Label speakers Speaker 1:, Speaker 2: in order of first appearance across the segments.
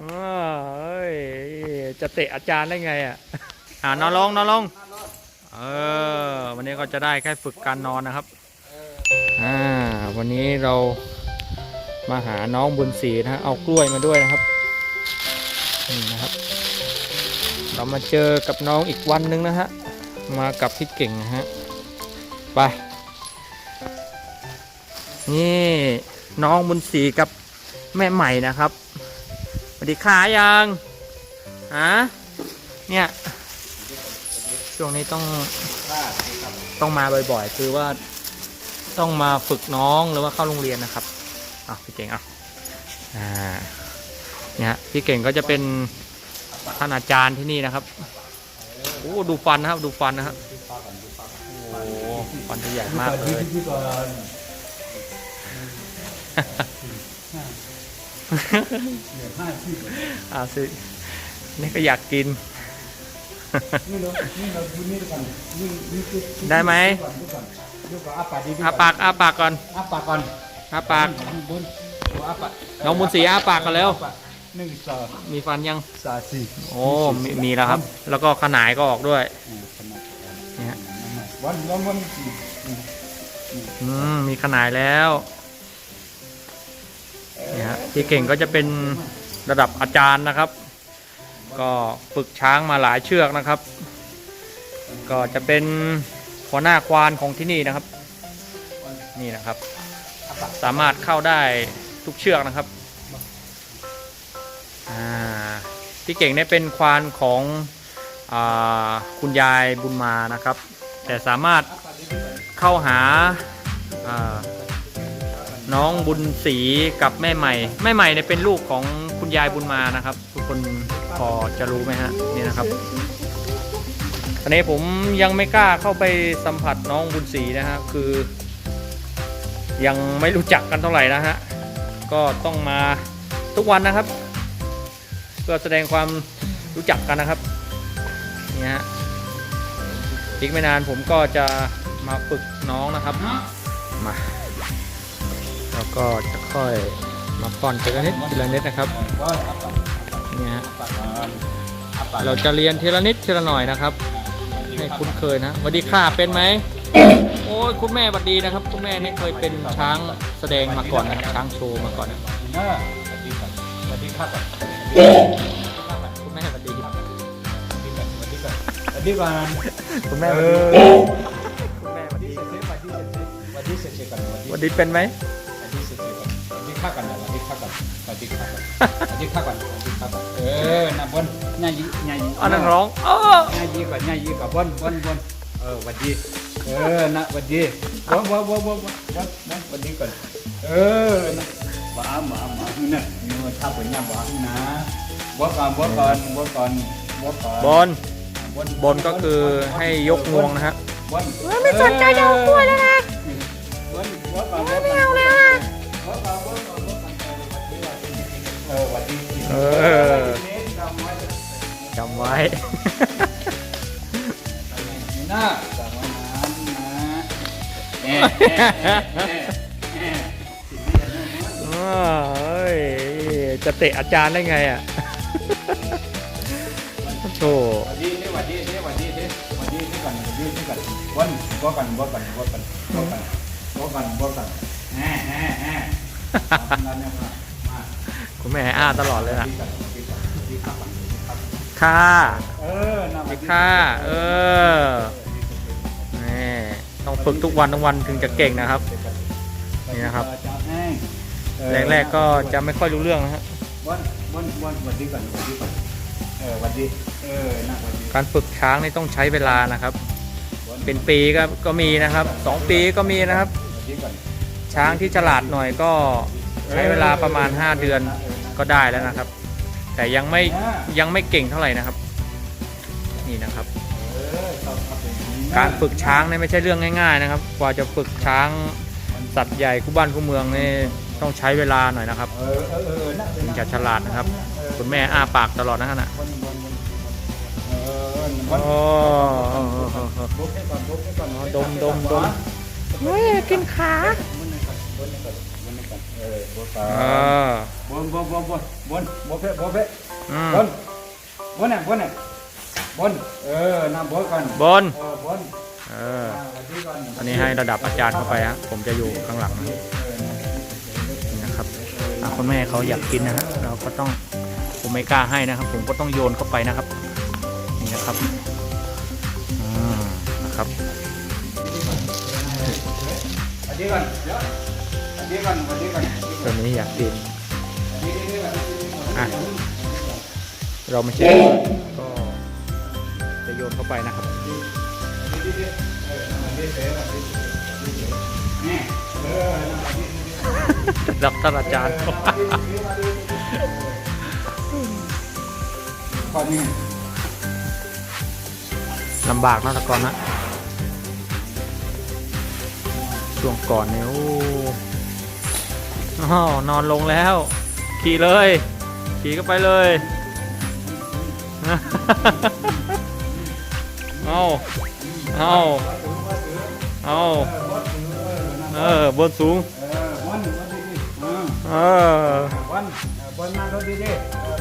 Speaker 1: เอ้ยจะเตะอาจารย์ได้ไงอะอ่านอนลงนอนลง เออ วันนี้ก็จะได้แค่ฝึกการนอนนะครับอ่าวันนี้เรามาหาน้องบุญศรีนะฮะเอากล้วยมาด้วยนะครับนี่นะครับ เรามาเจอกับน้องอีกวันหนึงนะฮะมากับพี่เก่งนะฮะไปนี่ น้องบุญศรีกับแม่ใหม่นะครับสวัสดีค่ะยังฮะเนี่ยช่วงนี้ต้องต้องมาบ่อยๆ คือว่าต้องมาฝึกน้องหรือว่าเข้าโรงเรียนนะครับอะพี่เก่งอะอ่าเนี่ยพี่เก่งก็จะเป็นท่านอาจารย์ที่นี่นะครับโอ้ดูฟันนะครับ ดูฟันนะครับโอ้ฟันที่ใหญ่มากเลย เหลือห้าสินี่ก็อยากกิน ได้ไหมอาปากอาปากก่อน
Speaker 2: อาปากก่อน
Speaker 1: อาปาก
Speaker 2: อาปาก
Speaker 1: น้องบุญศรีอาปากกันแล้ว
Speaker 2: หนึ่งสอง
Speaker 1: มีฟันยัง
Speaker 2: สาสี่
Speaker 1: โอ้มีมีแล้วครับ แล้วก็ขนายก็ออกด้วยเนี่ย
Speaker 2: วันวันวัน
Speaker 1: อืมมีขนายแล้ว นี่ยฮะพี่เก่งก็จะเป็นระดับอาจารย์นะครับ ก็ฝึกช้างมาหลายเชือกนะครับ ก็จะเป็นหัวหน้าควานของที่นี่นะครับ นี่นะครับ สามารถเข้าได้ทุกเชือกนะครับพี่เก่งเนี่ยเป็นควานของอคุณยายบุญมานะครับ แต่สามารถเข้าหาา น้องบุญศรีกับแม่ใหม่ แม่ใหม่เนี่ยเป็นลูกของคุณยายบุญมานะครับ ทุกคนพอจะรู้ไหมฮะนี่นะครับตอนนี้ผมยังไม่กล้าเข้าไปสัมผัสน้องบุญศรีนะฮะคือ ยังไม่รู้จักกันเท่าไหร่นะฮะก็ต้องมาทุกวันนะครับเพื่อแสดงความรู้จักกันนะครับนี่ฮะอีกไม่นานผมก็จะมาฝึกน้องนะครับมา แล้วก็จะค่อยมาป้อนทีละนิดทีละนิดนะครับนี่ฮะเราจะเรียนทีละนิดทีละหน่อยนะครับ ให้คุ้นเคยนะสวัสดีค่ะเป็นไหมโอ้ยคุณแม่สวัสดีนะครับ คุณแม่นี่เคยเป็นช้างแสดงมาก่อนนะครับช้างโชว์มาก่อนนะ
Speaker 2: นะสวัสดีครับสวัสดีครับ
Speaker 1: คุณแม่สวัสดี
Speaker 2: สวัสดีครับสวัสดีครับสวัสดีครับ
Speaker 1: คุณแม่
Speaker 2: เอ
Speaker 1: สวัสดี
Speaker 2: อ
Speaker 1: คุณแม่สวัสดี
Speaker 2: สวัสดีสวัสดีสวัสดีสวัสดีกันสวัสดี
Speaker 1: สวัสดีเป็นไหม
Speaker 2: สวัสดีสวัสดี กันสวัสดีข้ากันสวัสดีข้ากันสวัสดีข้ากันสวัสดีข้ากันสวัสดีข้ากันเออนะบนง่ายยิ่ง่ายยิ่
Speaker 1: อันนั้นร้องอ้อ
Speaker 2: ง่ายยิ่ก่อนง่ายยิ่ก่อนบนบนบนเออสวัสดีเออนะสวัสดีบนบนบนบนบนบนนะสวัสดีก่อนเออนะหมาหมาหมาเนี่ยนี่ถ้าเป็นยังหมานะบวก่อนบวก่อนบวก่อนบวก่อน
Speaker 1: บนบนก็คือให้ยกงวงนะฮะ
Speaker 2: บน
Speaker 3: ไม่สนใจจะเอากล้วยแล้วนะ
Speaker 2: บนบวก่อนบวก่อน
Speaker 3: ไม่เอาแล้ว
Speaker 2: เออ
Speaker 1: จำไว้
Speaker 2: นี่นะจำไว้นะนะเจะ
Speaker 1: เตะอาจารย์ได้ไงอะโธ่
Speaker 2: วัสดีนี่สวัสดีนี่สวัสดีนี่สวัสดีนี่ก่อนวัสดีนี่ก่อนวันบวก่อนบวก่อนบวก่อนบวก่อนบวก่อนบวก่นแฮ่แฮ่แฮ่ มาเนี่ยมามา
Speaker 1: คุณแม่อ้าตลอดเลยนะ
Speaker 2: ค่ะเออ
Speaker 1: ค่ะเออนี่ต้องฝึกทุกวันทุกวันถึงจะเก่งนะครับ นี่นะครับ แรกๆก็จะไม่ค่อยรู้เรื่องนะฮะ
Speaker 2: วันวันวันวันดีก่อนวันดีก่อนเออวันดีเออนะวันดี
Speaker 1: การฝึกช้างนี่ต้องใช้เวลานะครับ เป็นปีก็ก็มีนะครับสองปีก็มีนะครับ ช้างที่ฉลาดหน่อยก็ใช้เวลาประมาณ 5 เดือน ก็ได้แล้วนะครับ แต่ยังไม่ยังไม่เก่งเท่าไหร่นะครับ นี่นะครับ
Speaker 2: เออต้องทำอย่างนี้นะ
Speaker 1: การฝึกช้างเนี่ยไม่ใช่เรื่องง่าย ๆ นะครับ กว่าจะฝึกช้างสัตว์ใหญ่คู่บ้านคู่เมืองนี่ต้องใช้เวลาหน่อยนะครับ
Speaker 2: เออเออเออนะ
Speaker 1: ถึงจะฉลาดนะครับ คุณแม่อ้าปากตลอดนะฮะน่ะ
Speaker 2: วันวันวันเออ
Speaker 1: โอ้
Speaker 2: วันบุกให้ก่อนบุกให้ก่อน
Speaker 1: ดมดมดม
Speaker 3: เฮ้ยกินขา
Speaker 2: วั นนี้ก่อนวันนี้ก่อนวันนี้ก่อนเออบัวก่
Speaker 1: เอ
Speaker 2: อน
Speaker 1: อบ
Speaker 2: นบนบนบนบนบนเพบนเพ
Speaker 1: อืม
Speaker 2: บนบนเนี่ยบนเนี่ยบนเออนั่งบนก่อน
Speaker 1: บน
Speaker 2: เออบน
Speaker 1: เออ
Speaker 2: อ่าวันนี้ก่อน
Speaker 1: อันนี้ให้ระดับอาจารย์เข้าไปฮะผมจะอยู่ข้างหลังนะนี่นะครับอะคุณแม่เขาอยากกินนะฮะเราก็ต้องผมไม่กล้าให้นะครับ ผมก็ต้องโยนเข้าไปนะครับ นี่นะครับอืมนะครับ
Speaker 2: วันนี้ก่อนเดี๋ยววันนี้ก่อนวันนี้ก่อน
Speaker 1: ตัวนี้อยากกิน
Speaker 2: วันนี้นี่ก่อน
Speaker 1: อะเราไม่ใช่ก็จะโยนเข้าไปนะครับ
Speaker 2: นี่เออนั่งวันนี้
Speaker 1: รับท่านอาจารย์
Speaker 2: ก่อนนี่
Speaker 1: ลำบากนะแตะกอนนะช่วงก่อนเนี่ยโอ้อ้าวนอนลงแล้ว ขี่เลย ขี่ก็ไปเลยเอาเอาเอาเออบนสูง
Speaker 2: เออวันวันดีดีอ่า
Speaker 1: เออ
Speaker 2: วันวันนั่งรถดีดี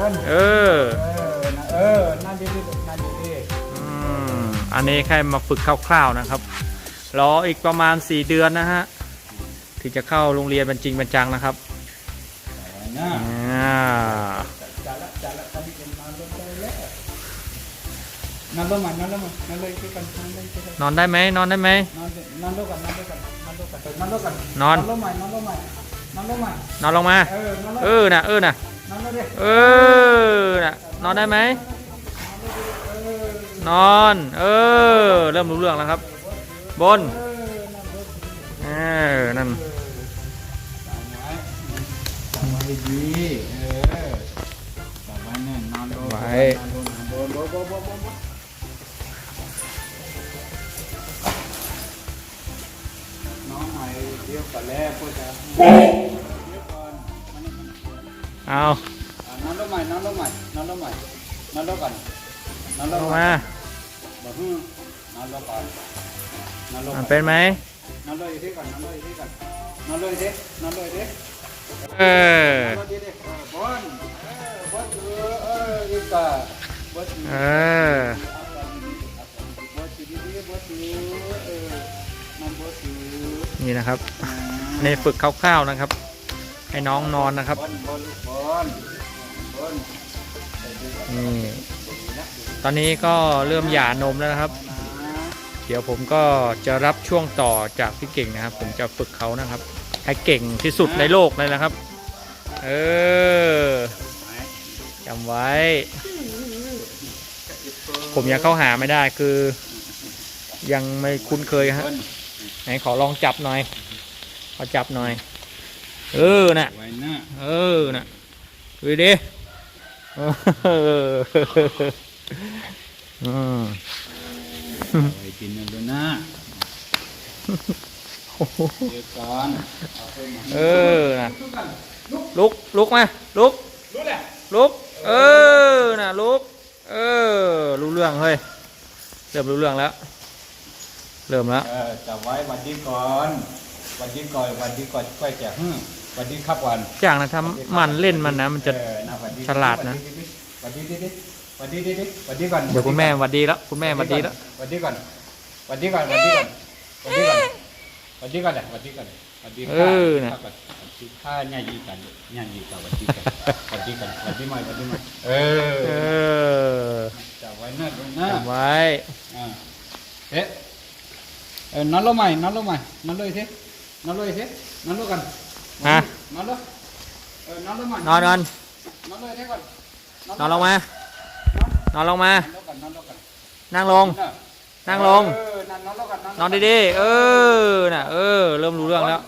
Speaker 2: วัน
Speaker 1: เออ
Speaker 2: เออนั่งดีดีนั่งดีดี
Speaker 1: อืมอันนี้แค่มาฝึกคร่าวๆนะครับรออีกประมาณ 4 เดือนนะฮะถึงจะเข้าโรงเรียนเป็นจริงเป็นจังนะครับ
Speaker 2: นะ
Speaker 1: อ่า
Speaker 2: จัดละจัดละตอนนี้เป็นนอนรถได้แล้วนั่งรถมานั่งรถมานั่งรถกันนั่งรถกัน
Speaker 1: นอนได้ไหมนอนได้ไหม
Speaker 2: นอนนั่งรถกันนั่งรถกันนั่งรถกันนั่งรถกัน
Speaker 1: นอน
Speaker 2: รถใหม่นั่งรถใหม่นั่งรถใหม่
Speaker 1: นอนลงมา
Speaker 2: เออนั่งรถ
Speaker 1: เออน่ะเออน่ะ
Speaker 2: นั่งรถดิ
Speaker 1: เออน่ะนอนได้ไหมนอน เออ เริ่มรู้เรื่องแล้วครับ บนเออนั่น
Speaker 2: สบายดี
Speaker 1: ว้
Speaker 2: น้องใหม่เดี๋ยวก่อนแล้วพูดจะเดี๋ยวก่อนมา
Speaker 1: เอา
Speaker 2: อะนอนรใหม่นอนรถใหม่นอนรถใหม่นอนรถก่อนนอนร
Speaker 1: ลงมา
Speaker 2: บอกฮึนอนรก่อนนอนร
Speaker 1: เป็นไหม
Speaker 2: นอนรถอีกทีก่อนนอนรถอีกทีก่อนนอนรถอีกทีนอนรถอีกที
Speaker 1: เออ
Speaker 2: นอนรถอีกทีเออบอลเออบอลเออเอออีกอะบอล
Speaker 1: เออนี่นะครับในฝึกคร่าวๆนะครับ ให้น้องนอนนะครับนี่ตอนนี้ก็เริ่มหย่านมแล้วนะครับ เดี๋ยวผมก็จะรับช่วงต่อจากพี่เก่งนะครับ ผมจะฝึกเขานะครับ ให้เก่งที่สุดในโลกเลยนะครับ เออจำไว้ ผมยังเข้าหาไม่ได้คือ ยังไม่คุ้นเคยฮะไหนขอลองจับหน่อย ขอจับหน่อย เออน่ะ
Speaker 2: ไว้นะ
Speaker 1: เออน่ะดูดิเอออืม
Speaker 2: ไว้กินนะดูนะ เดี๋ยวก่อนเอาไปหมด
Speaker 1: เออน่ะลุกลุกมาลุก
Speaker 2: รู้แหละ
Speaker 1: ลุกเออน่ะลุกเออรู้เรื่องเฮ้ยเริ่มรู้เรื่องแล้ว เริ่มแล้ว
Speaker 2: เออจับไว้วันนี้ก่อนวันนี้ก่อนวันนี้ก่อนค่อยจะฮึวันนี้ครับวัน
Speaker 1: จากนะถ้ามันเล่นมันนะ มันจะ
Speaker 2: เออนะวันนี้
Speaker 1: ฉลาดนะ
Speaker 2: วันนี้ดิดิวันนี้ดิดิวันนี้ก่อน
Speaker 1: เดี๋ยวคุณแม่หวัดดีแล้วคุณแม่หวัดดีแล้ว
Speaker 2: วันนี้ก่อนวันนี้ก่อนวันนี้ก่อนวันนี้ก่อน วันนี้ก่อนแหละวันนี้ก่อนวันนี้
Speaker 1: เออน่ะ
Speaker 2: ข้าก่อนวันนี้ข้าเนี่ยยีกันเนี่ยยีกันวันนี้กันวันนี้กันวันนี้ใหม่วันนี้ใหม่เอ
Speaker 1: เอ
Speaker 2: อ
Speaker 1: อ
Speaker 2: จับไว้นะดูนะ
Speaker 1: จำไว้
Speaker 2: อ่าเอ๊ะเออนอนลงใหม่นอนลงใหม่นอนเลยทีนอนเลยทีนอนลงกัน
Speaker 1: ฮะ
Speaker 2: นอนลงเออนอนลงใหม่
Speaker 1: นอนนอน
Speaker 2: นอนเลยทีก่อน
Speaker 1: นอนลงมานอนลงมา
Speaker 2: นอนลงกันนอนลงกั น
Speaker 1: นั่งลงนั่งลง
Speaker 2: เออนอนนอนลงกัน
Speaker 1: นอนดีๆ เออ น่ะ เออ เริ่มรู้เรื่องแล้ว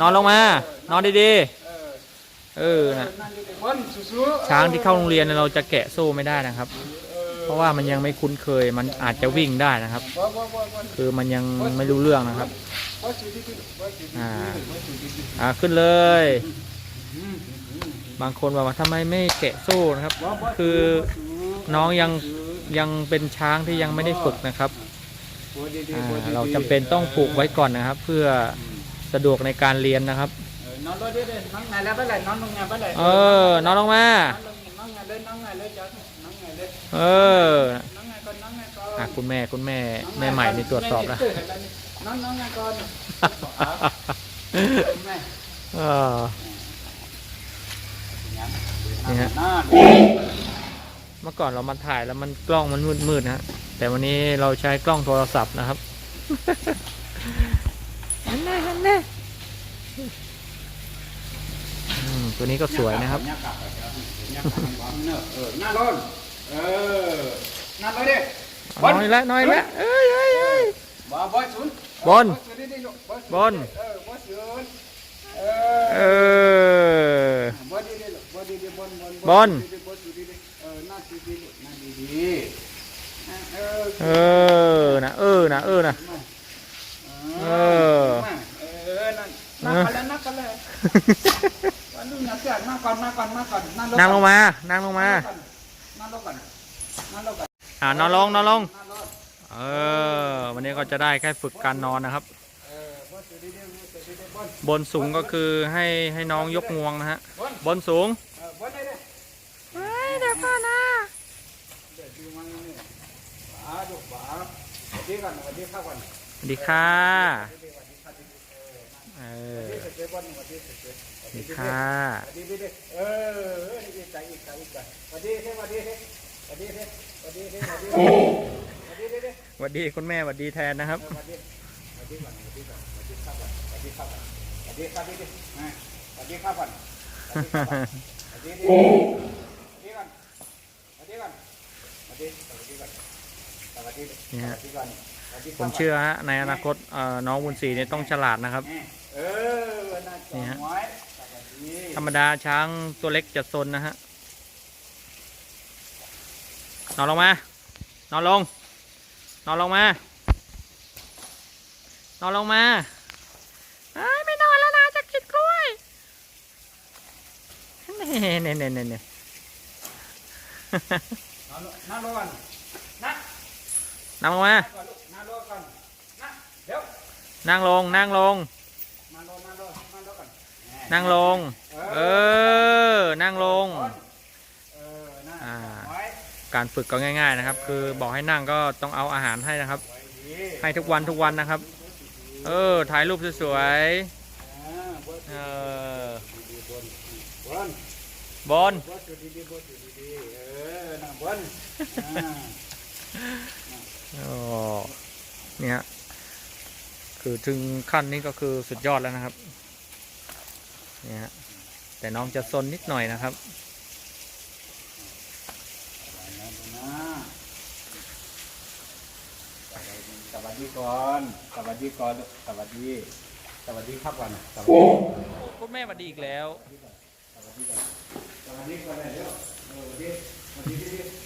Speaker 1: นอนลงมา นอนดี
Speaker 2: เออ
Speaker 1: ๆเออ น่ะ
Speaker 2: นั่งดีๆบนสู้ๆ
Speaker 1: ช้างที่เข้าโรงเรียนเนี่ยเราจะแกะโซ่ไม่ได้นะครับเพราะว่ามันยังไม่คุ้นเคย มันอาจจะวิ่งได้นะครับ
Speaker 2: บ่บ่บ่บ่
Speaker 1: คือมันยังไม่รู้เรื่องนะครับ
Speaker 2: บ่สู้ดีๆบ่สู้ดีๆ
Speaker 1: อ่า
Speaker 2: บ่สู้ดีๆ
Speaker 1: อ่า ขึ้นเลย
Speaker 2: อืมอืม
Speaker 1: บางคนบอกว่าทำไมไม่แกะโซ่นะครับ
Speaker 2: บ่บ่
Speaker 1: คือ
Speaker 2: สู้ๆ
Speaker 1: น้องยัง ยังเป็นช้างที่ยังไม่ได้ฝึกนะครับ
Speaker 2: บ่ดีๆ
Speaker 1: อ่า
Speaker 2: บ่ดีๆ
Speaker 1: เราจำเป็นต้องผูกไว้ก่อนนะครับ เพื่อสะดวกในการเรียนนะครับ
Speaker 2: เออนอนรถดิเด้น้องไงแล้วไปไหนน้องลงไงไปไหน
Speaker 1: เออนอนลงมา
Speaker 2: น้องไงเลยน้องไงเลยจ้ะน้องไงเลย
Speaker 1: เออ
Speaker 2: น้องไงก่อนน้องไงก่อน
Speaker 1: อะคุณแม่คุณแม่แม่ใหม่นี่ตรวจสอบแล้ว
Speaker 2: น้องน้องไงก่อนแม่
Speaker 1: เออนี่ฮะ
Speaker 2: หน้า
Speaker 1: เมื่อก่อนเรามาถ่ายแล้วมันกล้องมันมืดๆนะฮะแต่วันนี้เราใช้กล้องโทรศัพท์นะครับฮันแน่ฮันแน่อืมตัวนี้ก็สวยนะครับ
Speaker 2: เออหน้าร้อนเออหน้าร้อนดิ
Speaker 1: น้อยละน้อยละเอ้ยเอ้ยเอ้ย
Speaker 2: บอบอศูนย์
Speaker 1: บนบน
Speaker 2: เออบอศูนย์เอ
Speaker 1: เอ
Speaker 2: อ
Speaker 1: อ
Speaker 2: บอดี ดีบอดีดีบนบน
Speaker 1: บน
Speaker 2: บอดีดีเออน้าดีดีหน้าดีดีเออ
Speaker 1: เออนะเออนะเออนะเออ
Speaker 2: เออนั่นนั่งกันแล้วนั่งกันเลยวันนี้นักเสียนั่งก่อนนั่งก่อนนั่งก่อน
Speaker 1: นั่งลงมา นั่งลงมา
Speaker 2: นั่งลงก่อนนั่งลงก่อน
Speaker 1: อ่านอนลงนอนลง
Speaker 2: นั่งลง
Speaker 1: เออ วันนี้ก็จะได้แค่ฝึกการนอนนะครับ
Speaker 2: เออ
Speaker 1: บนสูงก็คือให้ให้น้องยกงวงนะฮะบนสูง
Speaker 2: เออบนได้เลย
Speaker 3: เฮ้ยเดี๋ยวก่อนนะ
Speaker 2: เดี๋ยวดูมันนี่ฝาดูฝาสวัส ดีก่อนสวัสดีข้าวก่อน
Speaker 1: สวัสดีค่ะเออ
Speaker 2: สวัสดีบนสวัสดีสวัสดี
Speaker 1: สวัสดีค่ะ
Speaker 2: สวัสดีดีเออเอออีกใจอีกใจอีกใจสวัสดีสวัสดีสวัสดีสวัสดีสวัสดีสวัสดีสวัสดี
Speaker 1: สวัสดีคุณแม่สวัสดีแทนนะครับ
Speaker 2: สวัสดีสวัสดีก่อนสวัสดีก่อนสวัสดีครับก่อนสวัสดีครับก่อนสวัสดีครับดิสวัสดีครับก่อนสวัสดีดิสวัสดีก่อนสวัสดีก่อนสวัสดีสวัสดีก่อนสวัสดี
Speaker 1: นี่
Speaker 2: ส
Speaker 1: ฮะ
Speaker 2: วัสดีก่อน สวัสดี
Speaker 1: ผมเชื่อฮะในอนาคตเอ่อน้องบุญศรีเนี่ยต้องฉลาดนะครับ
Speaker 2: เออน่าจอไว้สวัสดี
Speaker 1: ธรรมดาช้างตัวเล็กจะซนนะฮะนอนลงมานอนลง นอนลงมานอนลงมา
Speaker 3: เฮ้ยไม่นอนแล้วนะจะกินกล้วย
Speaker 1: เน่เน่เน่เน่เน่
Speaker 2: นั่งลงก่อนนั่ง
Speaker 1: นั่งลงมา
Speaker 2: ก่อนลูกนั่งลงก่อนนั่งเดี๋ยว
Speaker 1: นั่งลงนั่งลง
Speaker 2: นั่งลงนั่งลงนั่งลงก่อน
Speaker 1: นั่งลงเออ นั่งลง
Speaker 2: เออนั่ง
Speaker 1: อ่า
Speaker 2: ไว้
Speaker 1: การฝึกก็ง่าย ๆนะครับ คือบอกให้นั่งก็ต้องเอาอาหารให้นะครับ
Speaker 2: ไว้ดี
Speaker 1: ให้ทุกวันทุกวันนะครับ เออ ถ่ายรูปสวย
Speaker 2: อ่าบด
Speaker 1: ๆเออ
Speaker 2: ดีๆบนบน
Speaker 1: บน
Speaker 2: บดอยู่ดีๆบดอยู่ดีๆ เออนั่งบนอ่า
Speaker 1: อ๋อเนี่ย คือถึงขั้นนี้ก็คือสุดยอดแล้วนะครับ เนี่ยฮะแต่น้องจะซนนิดหน่อยนะครับ
Speaker 2: สวัสดีก่อนสวัสดีก่อนลูกสวัสดีสวัสดีครับก่อนสวัสดี
Speaker 1: คุณแม่สวัสดีอีกแล้ว
Speaker 2: สวัสดีก่อนเลยเดี๋ยวเออสวัสดีสวัสดี